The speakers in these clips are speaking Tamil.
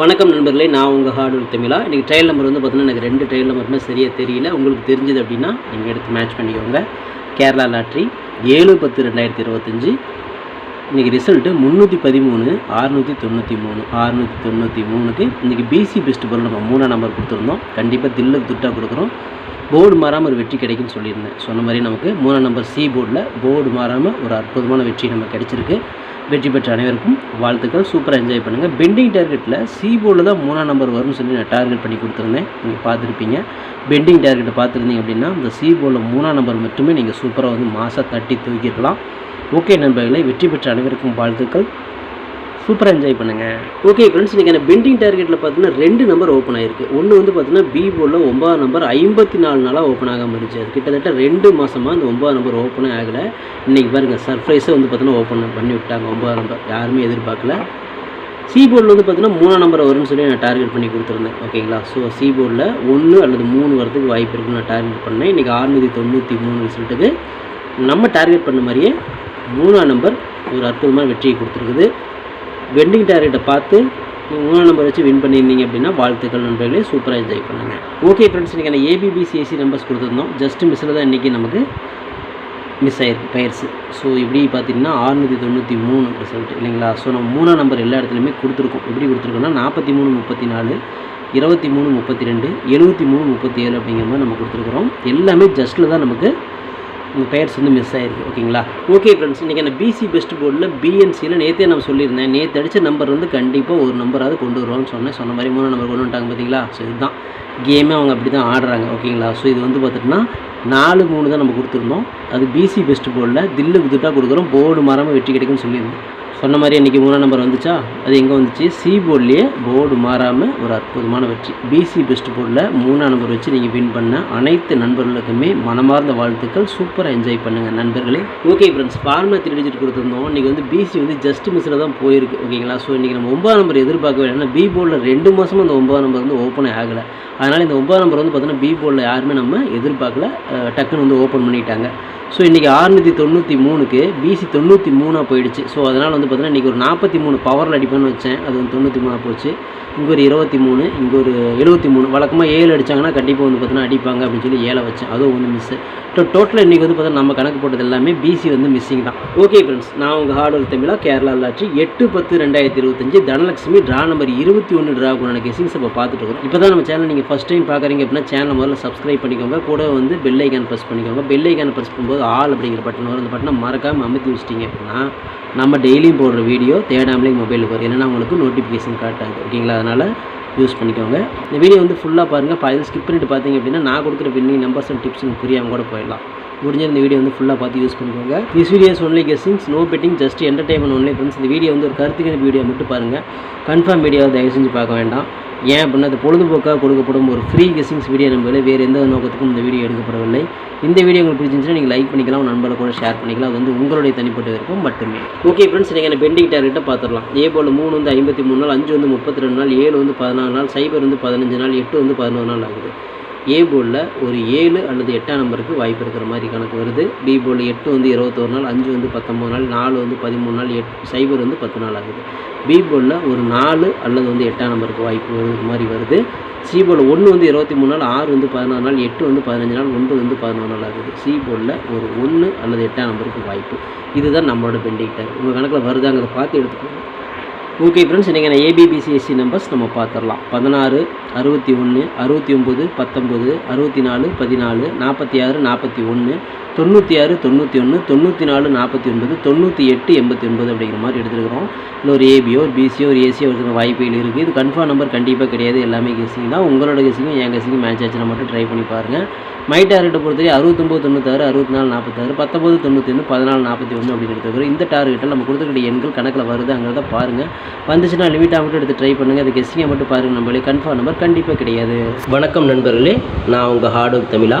வணக்கம் நண்பர்களே நான் உங்கள் ஹார்டு தமிழா இன்றைக்கி ட்ரையல் நம்பர் வந்து பார்த்தீங்கன்னா எனக்கு ரெண்டு ட்ரையல் நம்பருமே சரியாக தெரியல. உங்களுக்கு தெரிஞ்சது அப்படின்னா நீங்கள் எடுத்து மேட்ச் பண்ணிக்கோங்க. கேரளா லாட்ரி ஏழு பத்து ரெண்டாயிரத்தி இருபத்தஞ்சி. இன்றைக்கி ரிசல்ட்டு முந்நூற்றி பதிமூணு அறுநூற்றி தொண்ணூற்றி மூணு அறுநூற்றி தொண்ணூற்றி மூணுக்கு இன்றைக்கி பிசி பெஸ்ட் பொருள் நம்ம மூணாம் நம்பர் கொடுத்துருந்தோம். கண்டிப்பாக தில்லுக்கு துட்டாக கொடுக்குறோம். போர்டு மாறாமல் ஒரு வெற்றி கிடைக்கும்னு சொல்லியிருந்தேன். சொன்ன மாதிரி நமக்கு மூணாம் நம்பர் சி போர்டில் போர்டு மாறாமல் ஒரு அற்புதமான வெற்றி நமக்கு கிடச்சிருக்கு. வெற்றி பெற்ற அனைவருக்கும் வாழ்த்துக்கள். சூப்பராக என்ஜாய் பண்ணுங்கள் பெண்டிங் டார்கெட்டில் சி போர்டில் தான் மூணாம் நம்பர் வரும்னு சொல்லி நான் டார்கெட் பண்ணி கொடுத்துருந்தேன். நீங்கள் பார்த்துருப்பீங்க. பெண்டிங் டார்கெட்டை பார்த்துருந்தீங்க அப்படின்னா இந்த சி போர்டில் மூணாம் நம்பர் மட்டுமே நீங்கள் சூப்பராக வந்து மாசாக தட்டி தூக்கிடலாம். ஓகே நண்பர்களை வெற்றி பெற்ற அனைவருக்கும் வாழ்த்துக்கள். சூப்பராக என்ஜாய் பண்ணுங்கள் ஓகே ஃப்ரெண்ட்ஸ் இன்றைக்கி பெண்டிங் டார்கெட்டில் பார்த்தீங்கன்னா ரெண்டு நம்பர் ஓப்பன் ஆயிருக்கு. ஒன்று வந்து பார்த்தீங்கன்னா பி போர்டில் ஒன்பதாம் நம்பர் ஐம்பத்தி நாலு நாளாக ஓப்பன் ஆகாமல் இருந்துச்சு. அது கிட்டத்தட்ட ரெண்டு மாதமாக அந்த ஒன்பதாம் நம்பர் ஓப்பனே ஆகலை. இன்றைக்கி பாருங்கள் சர்ப்ரைஸாக வந்து பார்த்தீங்கன்னா ஓப்பன் பண்ணி விட்டாங்க ஒன்பதாம் நம்பர் யாருமே எதிர்பார்க்கல. சி போர்டில் வந்து பார்த்தீங்கன்னா மூணாம் நம்பர் வரும்னு சொல்லி நான் டார்கெட் பண்ணி கொடுத்துருந்தேன். ஓகேங்களா ஸோ சி போர்டில் ஒன்று அல்லது மூணு வரதுக்கு வாய்ப்பு இருக்குன்னு நான் டார்கெட் பண்ணேன். இன்றைக்கி ஆறுநூற்றி தொண்ணூற்றி மூணு ரிசல்ட்டுக்கு நம்ம டார்கெட் பண்ண மாதிரியே மூணாம் நம்பர் ஒரு அற்புதமான வெற்றியை கொடுத்துருக்குது. வெண்டிங் டேரக்டை பார்த்து நீங்கள் நம்பர் வச்சு வின் பண்ணியிருந்தீங்க அப்படின்னா வாழ்த்துக்கள் நண்பர்களே. சூப்பராக என்ஜாய் பண்ணுங்கள் ஓகே ஃப்ரெண்ட்ஸ் இன்றைக்கி ஏபிபிசிஎஸ்சி நம்பர்ஸ் கொடுத்துருந்தோம். ஜஸ்ட் மிஸ்ஸில் தான் இன்றைக்கி நமக்கு மிஸ் ஆயிருக்கு பயிர்ஸ் ஸோ இப்படி பார்த்தீங்கன்னா ஆறுநூற்றி தொண்ணூற்றி மூணு ரிசல்ட் இல்லைங்களா? ஸோ நம்ம மூணாம் நம்பர் எல்லா இடத்துலையுமே கொடுத்துருக்கோம். எப்படி கொடுத்துருக்கோம்னா நாற்பத்தி மூணு முப்பத்தி நாலு இருபத்தி மூணு முப்பத்தி ரெண்டு எழுபத்தி மூணு முப்பத்தி ஏழு அப்படிங்கிற மாதிரி நம்ம கொடுத்துருக்குறோம். எல்லாமே ஜஸ்ட்டில் தான் நமக்கு உங்கள் பெயர்ஸ் வந்து மிஸ் ஆயிருக்கு ஓகேங்களா? ஓகே ஃப்ரெண்ட்ஸ் இன்றைக்கி அந்த பிசி பெஸ்ட் போர்டில் பிஎன்சியில் நேற்றே நான் சொல்லியிருந்தேன். நேற்று அடித்த நம்பர் வந்து கண்டிப்பாக ஒரு நம்பராவது கொண்டு வருவான்னு சொன்னேன். சொன்ன மாதிரி மூணு நம்பர் கொண்டு வந்துட்டாங்க பார்த்தீங்களா ஸோ இதுதான். கேமே அவங்க அப்படி தான் ஆடுறாங்க ஓகேங்களா? ஸோ இது வந்து பார்த்துட்டுனா நாலு மூணு தான் நம்ம கொடுத்துருந்தோம். அது பிசி பெஸ்ட் போர்டில் தில்லு குத்துட்டாக கொடுக்குறோம். போர்டு மரமாக வெற்றி கிடைக்கும்னு சொல்லியிருந்தோம் சொன்ன மாதிரி இன்றைக்கி மூணாம் நம்பர் வந்துச்சா? அது எங்கே வந்துச்சு? சி போர்ட்லேயே போர்டு மாறாமல் ஒரு அற்புதமான வெற்றி. பிசி பெஸ்ட் போர்டில் மூணாம் நம்பர் வச்சு நீங்கள் வின் பண்ண அனைத்து நண்பர்களுக்குமே மனமார்ந்த வாழ்த்துக்கள். சூப்பராக என்ஜாய் பண்ணுங்கள் நண்பர்களே. Okay friends formula three digit கொடுத்துருந்தோம். இன்றைக்கி வந்து பிசி வந்து ஜஸ்ட் மிஸ்ஸில் தான் போயிருக்கு. ஓகேங்களா ஸோ இன்றைக்கி நம்ம ஒன்பதாம் நம்பர் எதிர்பார்க்கவே ஏன்னா பி போர்டில் ரெண்டு மாதமும் அந்த ஒன்பதாம் நம்பர் வந்து ஓப்பனே ஆகலை. அதனால் இந்த ஒன்பதாம் நம்பர் வந்து பார்த்தோன்னா பி போர்டில் யாருமே நம்ம எதிர்பார்க்கல. டக்குன்னு வந்து ஓப்பன் பண்ணிட்டாங்க. ஸோ இன்றைக்கி ஆறுநூற்றி தொண்ணூற்றி மூணுக்கு பிசி தொண்ணூற்றி மூணாக போயிடுச்சு. ஸோ அதனால் வந்து பார்த்தீங்கன்னா இன்றைக்கி ஒரு நாற்பத்தி மூணு பவரில் அடிப்பேன்னு வச்சேன். அது வந்து தொண்ணூற்றி மூணாக போச்சு. இங்கே ஒரு இருபத்தி மூணு இங்கே ஒரு எழுபத்தி மூணு. வழக்கமாக ஏழு அடித்தாங்கன்னா கண்டிப்பாக வந்து பார்த்தீங்கன்னா அடிப்பாங்க அப்படின்னு சொல்லி ஏழை வச்சேன். அதுவும் வந்து மிஸ்ஸு டோ டோட்டலாக இன்றைக்கி வந்து பார்த்தீங்கன்னா நம்ம கணக்கு போட்டது எல்லாமே பிசி வந்து மிஸ்ஸிங் தான். ஓகே ஃப்ரெண்ட்ஸ் நான் உங்கள் ஹார்ட் ஒர்க் தமிழா கேரளா லாட்சி எட்டு பத்து ரெண்டாயிரத்தி இருபத்தஞ்சு தனலட்சுமி ட்ரா நம்பர் இருபத்தி ஒன்று ட்ரா கூட கெசிங்ஸ் இப்போ பார்த்துட்டு இருக்கோம். இப்போ தான் நம்ம சேனல் நீங்கள் ஃபஸ்ட் டைம் பார்க்குறீங்க அப்படின்னா சேனல் முதல்ல சப்ஸ்கிரைப் பண்ணிக்கோங்க. கூட வந்து பெல் ஐக்கான் ப்ரெஸ் பண்ணிக்கோங்க. பெல் ஐக்கான் ப்ரெஸ் பண்ணும்போது ஆல் அப்படிங்கிற பட்டன் வரும். அந்த பட்டனை மறக்காமல் அமுத்தி வச்சிட்டிங்க அப்படின்னா நம்ம டெய்லியும் போடுற வீடியோ தேடாமலே மொபைலுக்கு வரும் இல்லைன்னா உங்களுக்கு நோட்டிஃபிகேஷன் காட்டாது ஓகேங்களா அதனால் யூஸ் பண்ணிக்கோங்க. இந்த வீடியோ வந்து ஃபுல்லாக பாருங்கள் பாதி ஸ்கிப் பண்ணிட்டு பார்த்தீங்க அப்படின்னா நான் கொடுக்குற பின்னிங் நம்பர்ஸ் அண்ட் டிப்ஸ் புரியாமல் கூட போயிடலாம். முடிஞ்ச இந்த வீடியோ வந்து ஃபுல்லாக பார்த்து யூஸ் பண்ணிக்கோங்க. This videos only guessings no betting just entertainment only friends இந்த வீடியோ வந்து ஒரு கருத்துக்கு வீடியோ மட்டும் பாருங்கள் கன்ஃபார்ம் வீடியோ தயவு செஞ்சு பார்க்க வேண்டாம். ஏன் அப்படின்னா அது பொழுதுபோக்காக கொடுக்கப்படும் ஒரு ஃப்ரீ கெஸ்ஸிங்ஸ் வீடியோ நம்பரில் வேறு எந்த நோக்கத்துக்கும் இந்த வீடியோ எடுக்கப்படவில்லை. இந்த வீடியோ உங்களுக்கு பிடிச்சிருந்துச்சுன்னா நீங்கள் லைக் பண்ணிக்கலாம் நண்பர்களை கூட ஷேர் பண்ணிக்கலாம். அது வந்து உங்களுடைய தனிப்பட்ட விருப்பம் மட்டுமே. ஓகே ஃப்ரெண்ட்ஸ் நீங்கள் என்ன பெண்டிங் டார்கெட்டை பார்த்துடலாம். ஏ போல் மூணு வந்து ஐம்பத்தி மூணு நாள் அஞ்சு வந்து முப்பத்தி ரெண்டு நாள் ஏழு வந்து பதினாலு நாள் சைபர் வந்து பதினஞ்சு நாள் எட்டு வந்து பதினோரு நாள் ஆகுது. ஏ போர்டில் ஒரு ஏழு அல்லது எட்டாம் நம்பருக்கு வாய்ப்பு இருக்கிற மாதிரி கணக்கு வருது. பி போர்டில் எட்டு வந்து இருபத்தோரு நாள் அஞ்சு வந்து பத்தொம்பது நாள் நாலு வந்து பதிமூணு நாள் எட் சைபர் வந்து பத்து நாள் ஆகுது. பி போர்டில் ஒரு நாலு அல்லது வந்து எட்டாம் நம்பருக்கு வாய்ப்பு வருது மாதிரி வருது. சி போர்டில் ஒன்று வந்து இருபத்தி மூணு நாள் ஆறு வந்து பதினாறு நாள் எட்டு வந்து பதினஞ்சு நாள் ஒன்பது வந்து பதினொன்று நாள் ஆகுது. சி போர்டில் ஒரு ஒன்று அல்லது எட்டாம் நம்பருக்கு வாய்ப்பு. இதுதான் நம்மளோட பெண்டிங் டைம். உங்கள் கணக்கில் வருதாங்கிறத பார்த்து எடுத்துக்கோங்க. ஓகே ஃப்ரெண்ட்ஸ் இன்றைக்கி நான் ஏபிபிசிஎஸ்சி நம்பர்ஸ் நம்ம பார்த்துடலாம். பதினாறு அறுபத்தி ஒன்று அறுபத்தி ஒம்பது பத்தொம்பது அறுபத்தி நாலு பதினாலு நாற்பத்தி ஆறு நாற்பத்தி ஒன்று தொண்ணூற்றி ஆறு தொண்ணூற்றி ஒன்று தொண்ணூற்றி நாலு நாற்பத்தி ஒன்பது தொண்ணூற்றி எட்டு எண்பத்தி ஒன்பது அப்படிங்கிற மாதிரி எடுத்துருக்கிறோம். இல்லை ஒரு ஏபியோ ஒரு பிசியோ ஒரு ஏசியோ இருக்கிற வாய்ப்புகள் இருக்குது. இது கன்ஃபார்ம் நம்பர் கண்டிப்பாக கிடையாது. எல்லாமே கெஸிங் தான். உங்களோட கெஸிங்கும் என் கெஸிங்கும் மேட்ச் ஆச்சுன்னா மட்டும் ட்ரை பண்ணி பாருங்கள் மை டார்கெட்டை பொறுத்தவரை அறுபத்தொம்போது தொண்ணூத்தாறு அறுபத்தி நாலு நாற்பத்தாறு பத்தொம்பது தொண்ணூற்றி ஒன்று பதினாலு நாற்பத்தி ஒன்று அப்படின்னு எடுத்துக்கிறோம் இந்த டார்கெட்டில் நம்ம கொடுத்துருக்கிற எண்கள் கணக்கில் வருதுங்கிறத பாருங்கள் வந்துச்சுன்னா லிமிட்டாக மட்டும் எடுத்து ட்ரை பண்ணுங்கள் அது கெஸ்ஸிங்கை மட்டும் பாருங்கள் நம்மளே கன்ஃபார்ம் நம்பர் கண்டிப்பாக கிடையாது. வணக்கம் நண்பர்களே நான் உங்கள் ஹார்ட் ஒர்க் தமிழா.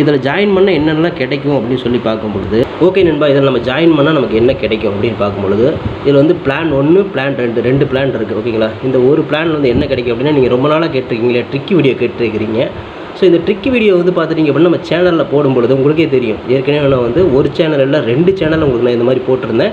இதில் ஜாயின் பண்ண என்னென்னலாம் கிடைக்கும் அப்படின்னு சொல்லி பார்க்கும் பொழுது ஓகே நண்பா இதில் நம்ம ஜாயின் பண்ணால் நமக்கு என்ன கிடைக்கும் அப்படின்னு பார்க்கும் பொழுது இதில் வந்து பிளான் ஒன்று பிளான் ரெண்டு ரெண்டு பிளான் இருக்குது ஓகேங்களா இந்த ஒரு பிளான் வந்து என்ன கிடைக்கும் அப்படின்னா நீங்கள் ரொம்ப நாளாக கேட்டிருக்கீங்களே ட்ரிக்கி வீடியோ கேட்டிருக்கிறீங்க. ஸோ இந்த ட்ரிக்கி வீடியோ வந்து பார்த்துட்டிங்க அப்படின்னா நம்ம சேனலில் போடும்பொழுது உங்களுக்கே தெரியும். ஏற்கனவே நான் வந்து ஒரு சேனல் இல்லை ரெண்டு சேனல் உங்களுக்கு நான் இந்த மாதிரி போட்டிருந்தேன்.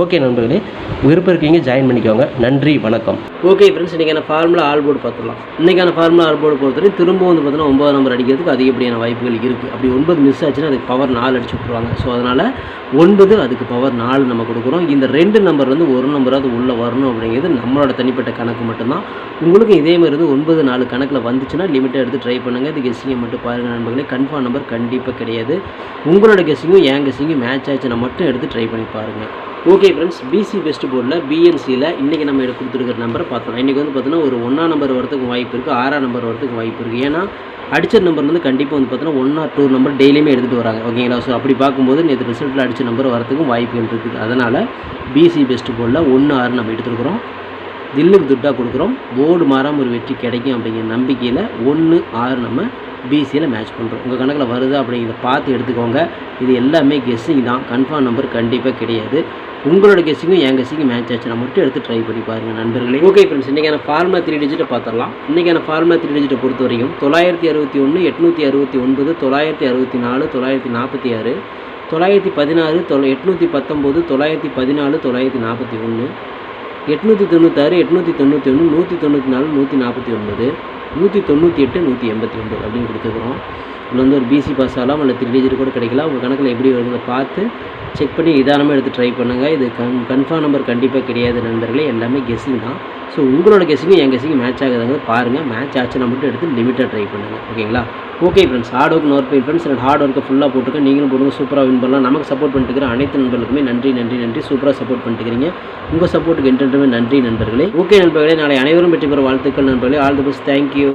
ஓகே நண்பர்களே விருப்பம் இருக்கீங்க ஜாயின் பண்ணிக்கோங்க. நன்றி வணக்கம். ஓகே ஃப்ரெண்ட்ஸ் இன்றைக்கான ஃபார்முலா ஆல் போர்டு பார்த்துடலாம். இன்றைக்கான ஃபார்முலா ஆல் போர்டு பொறுத்தவரை திரும்ப வந்து பார்த்தீங்கன்னா ஒன்பது நம்பர் அடிக்கிறதுக்கு அதிகப்படியான வாய்ப்புகள் இருக்குது அப்படி ஒன்பது மிஸ் ஆச்சுன்னா அதுக்கு பவர் நாலு அடிச்சு விட்ருவாங்க ஸோ அதனால் ஒன்பது அதுக்கு பவர் நாலு நம்ம கொடுக்குறோம். இந்த ரெண்டு நம்பர் வந்து ஒரு நம்பராவது உள்ளே வரணும் அப்படிங்கிறது நம்மளோட தனிப்பட்ட கணக்கு மட்டும்தான். உங்களுக்கும் இதே மாதிரி வந்து ஒன்பது நாலு கணக்கில் வந்துச்சுன்னா லிமிட்டாக எடுத்து ட்ரை பண்ணுங்கள் இது கெஸ்ஸிங்கை மட்டும் பாருங்கள் நண்பர்களே. கன்ஃபார்ம் நம்பர் கண்டிப்பாக கிடையாது. உங்களோட கெஸ்ஸிங்கும் என் கெஸ்ஸிங்கும் மேட்ச் ஆச்சுன்னா மட்டும் எடுத்து ட்ரை பண்ணி பாருங்கள் ஓகே ஃப்ரெண்ட்ஸ் பிசி பெஸ்ட் போர்டில் பிஎன்சியில் இன்றைக்கி நம்ம எடுத்து கொடுத்துருக்கிற நம்பரை பார்த்தோம் இன்றைக்கி வந்து பார்த்தீங்கன்னா ஒரு ஒன்றா நம்பர் வரதுக்கு வாய்ப்பு இருக்குது ஆறாம் நம்பர் வரதுக்கு வாய்ப்பு இருக்குது ஏன்னா அடித்த நம்பர் வந்து கண்டிப்பாக வந்து பார்த்தீங்கன்னா ஒன் ஆர் டூ நம்பர் டெய்லியுமே எடுத்துகிட்டு வராங்க. ஓகேங்களா ஸோ அப்படி பார்க்கும்போது நேற்று ரிசல்ட்டில் அடித்த நம்பர் வரத்துக்கும் வாய்ப்புகள் இருக்குது. அதனால் பிசி பெஸ்ட் போர்டில் ஒன்று ஆறு நம்ம எடுத்துருக்குறோம். தில்லுக்கு துட்டாக கொடுக்குறோம். போர்டு மாறாமல் ஒரு வெற்றி கிடைக்கும் அப்படிங்கிற நம்பிக்கையில் ஒன்று ஆறு நம்ம பிசியில் மேட்ச் பண்ணுறோம் உங்கள் கணக்கில் வருதா அப்படிங்கிறத பார்த்து எடுத்துக்கோங்க. இது எல்லாமே கெஸ்ஸிங் தான். கன்ஃபார்ம் நம்பர் கண்டிப்பாக கிடையாது. உங்களோட கெஸ்ஸிங்கும் என் கெஸ்ஸிங்கும் மேட்ச் ஆச்சுன்னா மட்டும் எடுத்து ட்ரை பண்ணி பாருங்கள் நண்பர்களே. ஓகே ஃப்ரெண்ட்ஸ் இன்றைக்கான ஃபார்மா த்ரீ டிஜிட்டை பார்த்துடலாம். இன்றைக்கான ஃபார்மா த்ரீ டிஜிட்டை பொறுத்த வரைக்கும் தொள்ளாயிரத்தி அறுபத்தி ஒன்று எட்நூற்றி அறுபத்தி ஒன்பது தொள்ளாயிரத்தி அறுபத்தி நாலு தொள்ளாயிரத்தி நாற்பத்தி ஆறு தொள்ளாயிரத்தி பதினாறு தொ எட்நூற்றி பத்தொம்போது தொள்ளாயிரத்தி பதினாலு தொள்ளாயிரத்தி நாற்பத்தி ஒன்று எட்நூற்றி தொண்ணூத்தாறு எட்நூற்றி தொண்ணூற்றி ஒன்று நூற்றி தொண்ணூற்றி நாலு நூற்றி நாற்பத்தி ஒன்பது நூற்றி தொண்ணூற்றி எட்டு நூற்றி எண்பத்தி ஒன்பது அப்படின்னு கொடுத்துருக்குறோம். இதில் வந்து ஒரு பிசி பாஸ் ஆகலாம் இல்லை த்ரீ கூட கிடைக்கலாம். உங்கள் கணக்கில் எப்படி வருதுன்னு பார்த்து செக் பண்ணி நிதானமாக எடுத்து ட்ரை பண்ணுங்கள் இது கன் கன்ஃபார்ம் நம்பர் கண்டிப்பாக கிடையாது நண்பர்களே. எல்லாமே கெஸ்ஸிங் தான். ஸோ உங்களோட கெஸிங்கும் என் கெஸிங்கும் மேட்ச் ஆகுதுங்க பாருங்கள் மேட்ச் ஆச்சுன்னா மட்டும் எடுத்து லிமிட்டாக ட்ரை பண்ணுங்கள் ஓகேங்களா? ஓகே ஃப்ரெண்ட்ஸ் ஹார்ட் ஒர்க் நோர் பை ஃப்ரெண்ட்ஸ் ரெண்டு ஹார்ட் ஒர்க்கை ஃபுல்லாக போட்டுருக்கேன். நீங்களும் போடுங்க. சூப்பராக வின் பண்ணலாம். நமக்கு சப்போர்ட் பண்ணிட்டு அனைத்து நண்பர்களுக்குமே நன்றி நன்றி நன்றி. சூப்பராக சப்போர்ட் பண்ணிட்டுக்கிறீங்க. உங்கள் சப்போர்ட்டுக்கு என்றென்றுமே நன்றி நண்பர்களே. ஓகே நண்பர்களே. நாளை அனைவரும் வெற்றி பெற வாழ்த்துக்கள் நண்பர்களே. All the best thank you